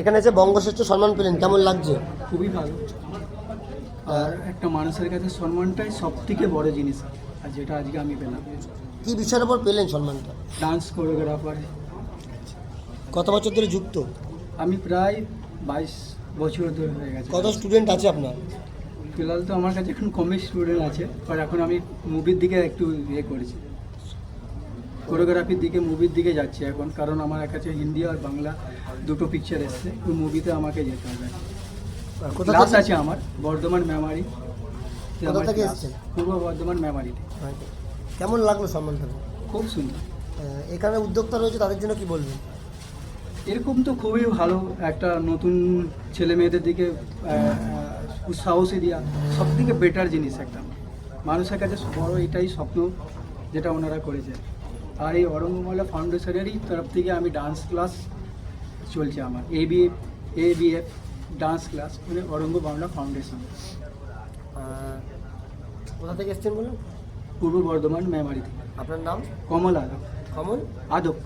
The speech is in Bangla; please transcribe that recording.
এখানে এসে বঙ্গশ্রেষ্ঠ সম্মান পেলেন কেমন লাগছে? খুবই ভালো। আর একটা মানুষের কাছে সম্মানটাই সব থেকে বড় জিনিস আর যেটা আজকে আমি পেলাম। কি বিষয়ের উপর পেলেন সম্মানটা ডান্স কোরিওগ্রাফার কত বছর ধরে যুক্ত? আমি প্রায় বাইশ বছর ধরে হয়ে গেছে। কত স্টুডেন্ট আছে আপনার? ফিলহাল তো আমার কাছে এখন কমই স্টুডেন্ট আছে আর এখন আমি মুভির দিকে একটু ইয়ে করেছি। কোরিওগ্রাফির দিকে মুভির দিকে যাচ্ছি এখন। কারণ আমার কাছে হিন্দি আর বাংলা দুটো পিকচার এসছে। তো মুভিতে আমাকে যেতে হবে। ক্লাস আছে আমার বর্ধমান মেমারি? পূর্ব বর্ধমান মেমারিতে কেমন লাগল সম্মানটা খুব সুন্দর। এখানে উদ্যোক্তা রয়েছে তাদের জন্য কি বলবেন? এরকম তো খুবই ভালো একটা নতুন ছেলে মেয়েদের দিকে উৎসাহসী দেওয়া সব থেকে বেটার জিনিস একটা। মানুষের কাছে বড় এটাই স্বপ্ন যেটা ওনারা করেছে আর এই অরঙ্গমালা ফাউন্ডেশনেরই তরফ থেকে আমি ডান্স ক্লাস চলছে আমার A B A B F dance class মানে অরঙ্গ বাংলা ফাউন্ডেশন কোথা থেকে এসছেন বলুন? পূর্ব বর্ধমান মেমারি থেকে। আপনার নাম? কমল আদক। কমল? আদক।